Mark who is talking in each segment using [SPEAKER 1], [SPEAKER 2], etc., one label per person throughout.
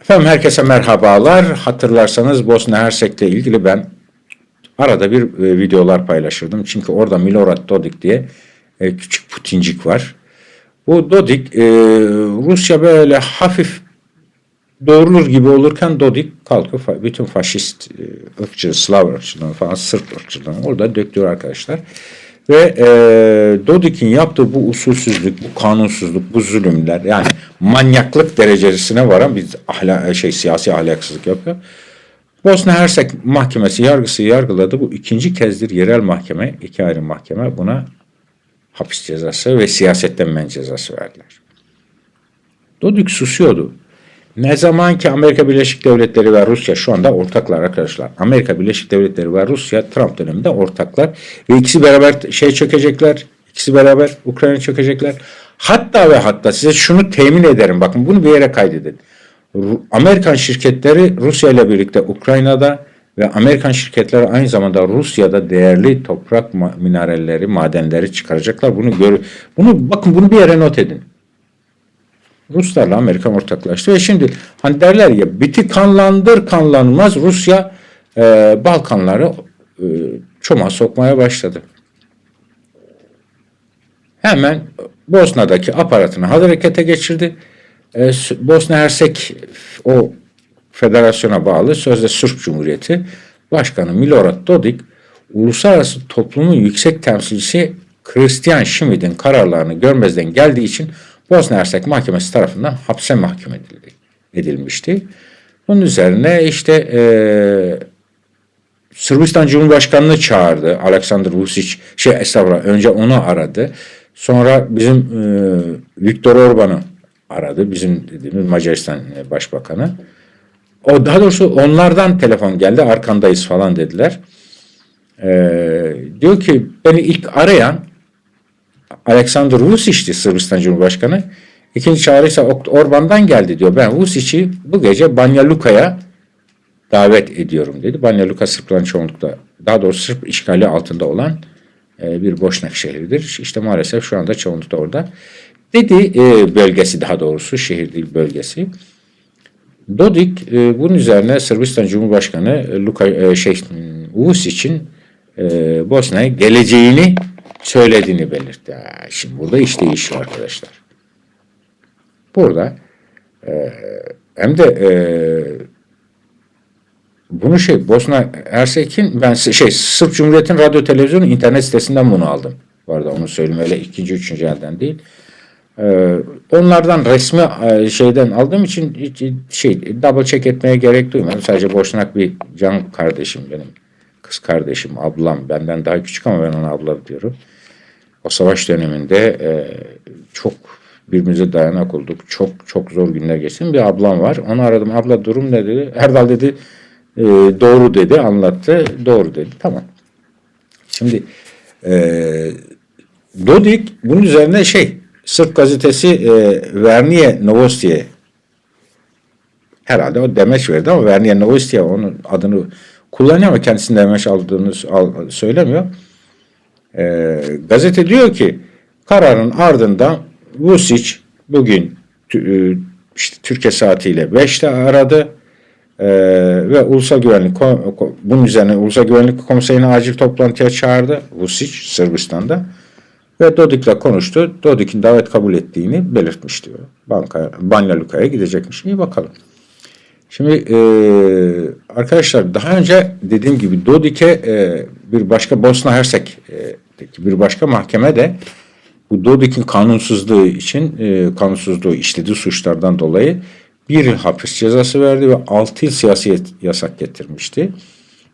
[SPEAKER 1] Efendim herkese merhabalar. Hatırlarsanız Bosna Hersek'le ilgili ben arada bir e, videolar paylaşırdım. Çünkü orada Milorad Dodik diye e, küçük Putincik var. Bu Dodik e, Rusya böyle hafif doğrulur gibi olurken Dodik kalkıyor fa- bütün faşist e, ırkçı, Slav ırkçılığını falan Sırp ırkçılığını orada döktürüyor arkadaşlar. Ve e, Dodik'in yaptığı bu usulsüzlük, bu kanunsuzluk, bu zulümler yani manyaklık derecesine varan bir ahla, şey siyasi ahlaksızlık yapıyor. Bosna Hersek Mahkemesi yargısı yargıladı. Bu ikinci kezdir yerel mahkeme, iki ayrı mahkeme buna hapis cezası ve siyasetten men cezası verdiler. Dodik susuyordu. Ne zaman ki Amerika Birleşik Devletleri ve Rusya şu anda ortaklar arkadaşlar. Amerika Birleşik Devletleri ve Rusya Trump döneminde ortaklar ve ikisi beraber şey çökecekler. İkisi beraber Ukrayna çökecekler. Hatta ve hatta size şunu temin ederim. Bakın bunu bir yere kaydedin. Amerikan şirketleri Rusya ile birlikte Ukrayna'da ve Amerikan şirketleri aynı zamanda Rusya'da değerli toprak mineralleri, madenleri çıkaracaklar. Bunu gör bunu bakın bunu bir yere not edin. Ruslarla Amerika ortaklaştı ve şimdi hani derler ya biti kanlandır kanlanmaz Rusya e, Balkanları e, çoma sokmaya başladı. Hemen Bosna'daki aparatını harekete geçirdi. E, Bosna Hersek o federasyona bağlı sözde Sırp Cumhuriyeti Başkanı Milorad Dodik uluslararası toplumun yüksek temsilcisi Christian Schmidt'in kararlarını görmezden geldiği için Bosna Hersek Mahkemesi tarafından hapse mahkum edildi, edilmişti. Bunun üzerine işte eee Sırbistan Cumhurbaşkanı'nı çağırdı. Alexander Vučić şey estağfurullah önce onu aradı. Sonra bizim e, Viktor Orban'ı aradı. Bizim dediğimiz Macaristan e, Başbakanı. O daha doğrusu onlardan telefon geldi. Arkandayız falan dediler. E, diyor ki beni ilk arayan Alexander Vučić'ti Sırbistan Cumhurbaşkanı. İkinci çağrı ise Orban'dan geldi diyor. Ben Vučić'i bu gece Banja Luka'ya davet ediyorum dedi. Banja Luka Sırpların çoğunlukla daha doğrusu Sırp işgali altında olan e, bir boşnak şehridir. İşte maalesef şu anda çoğunlukla orada. Dedi e, bölgesi daha doğrusu şehir değil bölgesi. Dodik e, bunun üzerine Sırbistan Cumhurbaşkanı Luka e, şey Vučić'in e, Bosna'ya geleceğini söylediğini belirtti. Şimdi burada iş değişiyor arkadaşlar. Burada e, hem de e, bunu şey Bosna Hersek'in ben şey Sırp Cumhuriyeti'nin radyo televizyonu internet sitesinden bunu aldım. Bu arada onu söyleyeyim öyle ikinci üçüncü elden değil. Ee, onlardan resmi e, şeyden aldığım için hiç, şey double check etmeye gerek duymadım. Sadece boşnak bir can kardeşim benim. Kız kardeşim, ablam. Benden daha küçük ama ben ona abla diyorum. O savaş döneminde e, çok birbirimize dayanak olduk. Çok çok zor günler geçtim. Bir ablam var. Onu aradım. Abla durum ne dedi? Erdal dedi e, doğru dedi. Anlattı. Doğru dedi. Tamam. Şimdi e, Dodik bunun üzerine şey Sırp gazetesi e, Verniye Novosti'ye herhalde o demeç verdi ama Verniye Novosti'ye onun adını kullanıyor ama kendisinin demeç aldığını al- söylemiyor. E, gazete diyor ki kararın ardından Vučić bugün e, işte Türkiye saatiyle 5'te aradı e, ve Ulusal Güvenlik bunun üzerine Ulusal Güvenlik Konseyi'ni acil toplantıya çağırdı Vučić Sırbistan'da ve Dodik'le konuştu. Dodik'in davet kabul ettiğini belirtmiş diyor. Banka, Banja Luka'ya gidecekmiş. İyi bakalım. Şimdi e, arkadaşlar daha önce dediğim gibi Dodik'e e, bir başka Bosna Hersek'teki bir başka mahkeme de bu Dodik'in kanunsuzluğu için e, kanunsuzluğu işlediği suçlardan dolayı bir yıl hapis cezası verdi ve 6 yıl siyasi yasak getirmişti.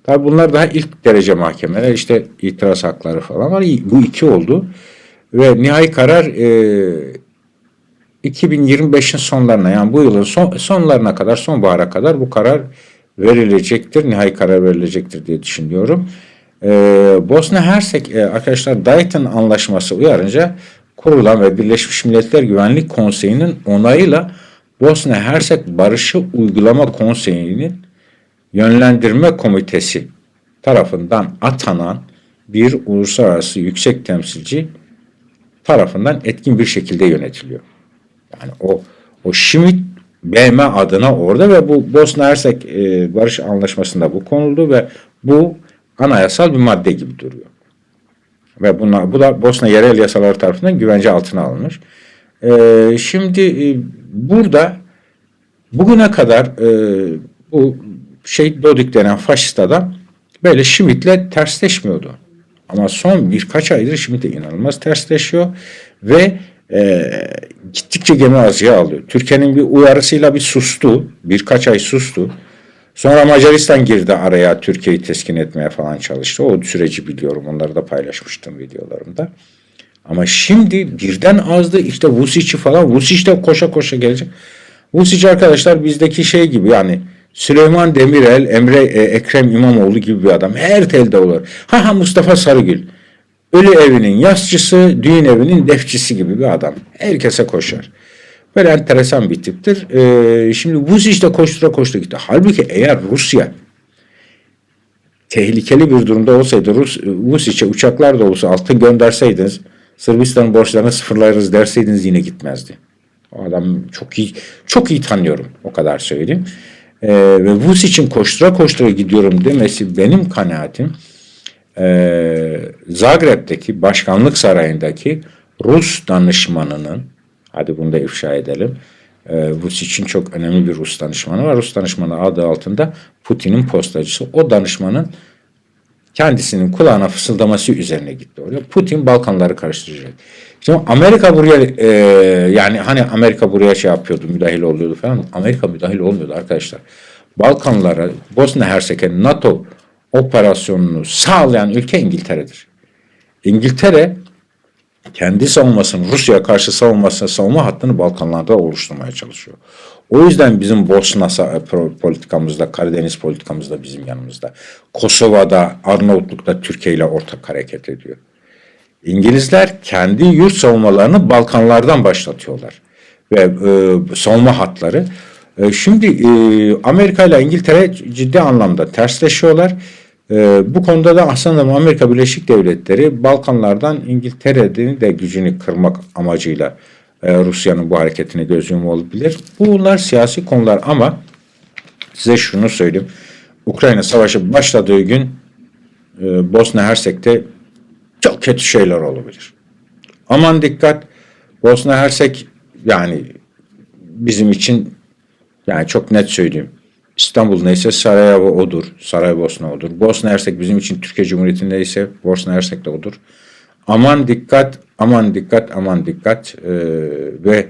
[SPEAKER 1] Tabi bunlar daha ilk derece mahkemeler işte itiraz hakları falan var. Bu iki oldu ve nihai karar e, 2025'in sonlarına yani bu yılın son, sonlarına kadar sonbahara kadar bu karar verilecektir. Nihai karar verilecektir diye düşünüyorum. Ee, Bosna Hersek e, arkadaşlar Dayton Anlaşması uyarınca kurulan ve Birleşmiş Milletler Güvenlik Konseyi'nin onayıyla Bosna Hersek Barışı Uygulama Konseyi'nin yönlendirme komitesi tarafından atanan bir uluslararası yüksek temsilci tarafından etkin bir şekilde yönetiliyor. Yani o o Schmidt BM adına orada ve bu Bosna Hersek e, Barış Anlaşması'nda bu konuldu ve bu anayasal bir madde gibi duruyor. Ve bunlar, bu da Bosna yerel yasaları tarafından güvence altına alınmış. E, şimdi e, burada bugüne kadar e, bu şey Dodik denen faşist adam böyle Schmidt'le tersleşmiyordu. Ama son birkaç aydır Schmidt'e inanılmaz tersleşiyor ve e, gittikçe gemi azıya alıyor. Türkiye'nin bir uyarısıyla bir sustu. Birkaç ay sustu. Sonra Macaristan girdi araya Türkiye'yi teskin etmeye falan çalıştı. O süreci biliyorum. Onları da paylaşmıştım videolarımda. Ama şimdi birden azdı. İşte Vusic'i falan. Vusic de koşa koşa gelecek. Vusic arkadaşlar bizdeki şey gibi yani Süleyman Demirel, Emre e, Ekrem İmamoğlu gibi bir adam. Her telde olur. Ha ha Mustafa Sarıgül. Ölü evinin yasçısı, düğün evinin defçisi gibi bir adam. Herkese koşar. Böyle enteresan bir tiptir. Ee, şimdi Vucic de koştura koştura gitti. Halbuki eğer Rusya tehlikeli bir durumda olsaydı Rus, Vucic'e uçaklar da olsa altın gönderseydiniz Sırbistan borçlarını sıfırlarız derseydiniz yine gitmezdi. O adam çok iyi çok iyi tanıyorum o kadar söyleyeyim. Ee, ve Vucic'in koştura koştura gidiyorum demesi benim kanaatim e, Zagreb'deki başkanlık sarayındaki Rus danışmanının hadi bunu da ifşa edelim. E, Vucic'in çok önemli bir Rus danışmanı var. Rus danışmanı adı altında Putin'in postacısı. O danışmanın kendisinin kulağına fısıldaması üzerine gitti oraya. Putin Balkanları karıştıracak. Şimdi Amerika buraya e, yani hani Amerika buraya şey yapıyordu, müdahil oluyordu falan. Amerika müdahil olmuyordu arkadaşlar. Balkanlara, Bosna Hersek'e NATO operasyonunu sağlayan ülke İngiltere'dir. İngiltere kendi savunmasını Rusya'ya karşı savunmasını savunma hattını Balkanlarda oluşturmaya çalışıyor. O yüzden bizim Bosna politikamızda, Karadeniz politikamızda bizim yanımızda. Kosova'da, Arnavutluk'ta Türkiye ile ortak hareket ediyor. İngilizler kendi yurt savunmalarını Balkanlardan başlatıyorlar. Ve e, savunma hatları. E, şimdi e, Amerika ile İngiltere ciddi anlamda tersleşiyorlar. E, bu konuda da aslında Amerika Birleşik Devletleri Balkanlardan İngiltere'nin de gücünü kırmak amacıyla e, Rusya'nın bu hareketine göz yumu olabilir. Bunlar siyasi konular ama size şunu söyleyeyim. Ukrayna savaşı başladığı gün e, Bosna Hersek'te çok kötü şeyler olabilir. Aman dikkat. Bosna Hersek yani bizim için yani çok net söyleyeyim. İstanbul neyse Sarajevo odur. Saraybosna odur. Bosna Hersek bizim için Türkiye Cumhuriyeti neyse Bosna Hersek de odur. Aman dikkat, aman dikkat, aman dikkat ee, ve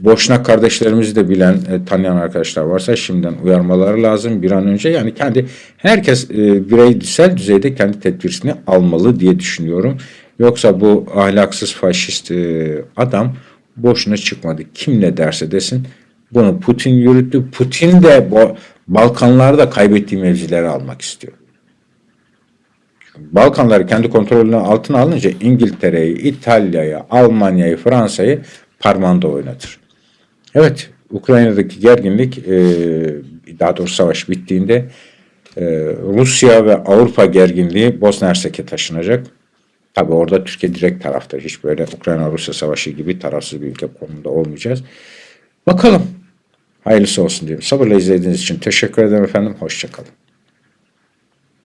[SPEAKER 1] Boşnak kardeşlerimizi de bilen, e, tanıyan arkadaşlar varsa şimdiden uyarmaları lazım bir an önce. Yani kendi herkes e, bireysel düzeyde kendi tedbirini almalı diye düşünüyorum. Yoksa bu ahlaksız faşist e, adam boşuna çıkmadı. Kim ne derse desin bunu Putin yürüttü. Putin de bu Balkanlarda kaybettiği mevzileri almak istiyor. Balkanları kendi kontrolünün altına alınca İngiltere'yi, İtalya'yı, Almanya'yı, Fransa'yı parmağında oynatır. Evet, Ukrayna'daki gerginlik, e, daha doğrusu savaş bittiğinde e, Rusya ve Avrupa gerginliği Bosna Hersek'e taşınacak. Tabi orada Türkiye direkt taraftar. Hiç böyle Ukrayna-Rusya savaşı gibi tarafsız bir ülke konumunda olmayacağız. Bakalım. Hayırlısı olsun diyelim. Sabırla izlediğiniz için teşekkür ederim efendim. Hoşçakalın.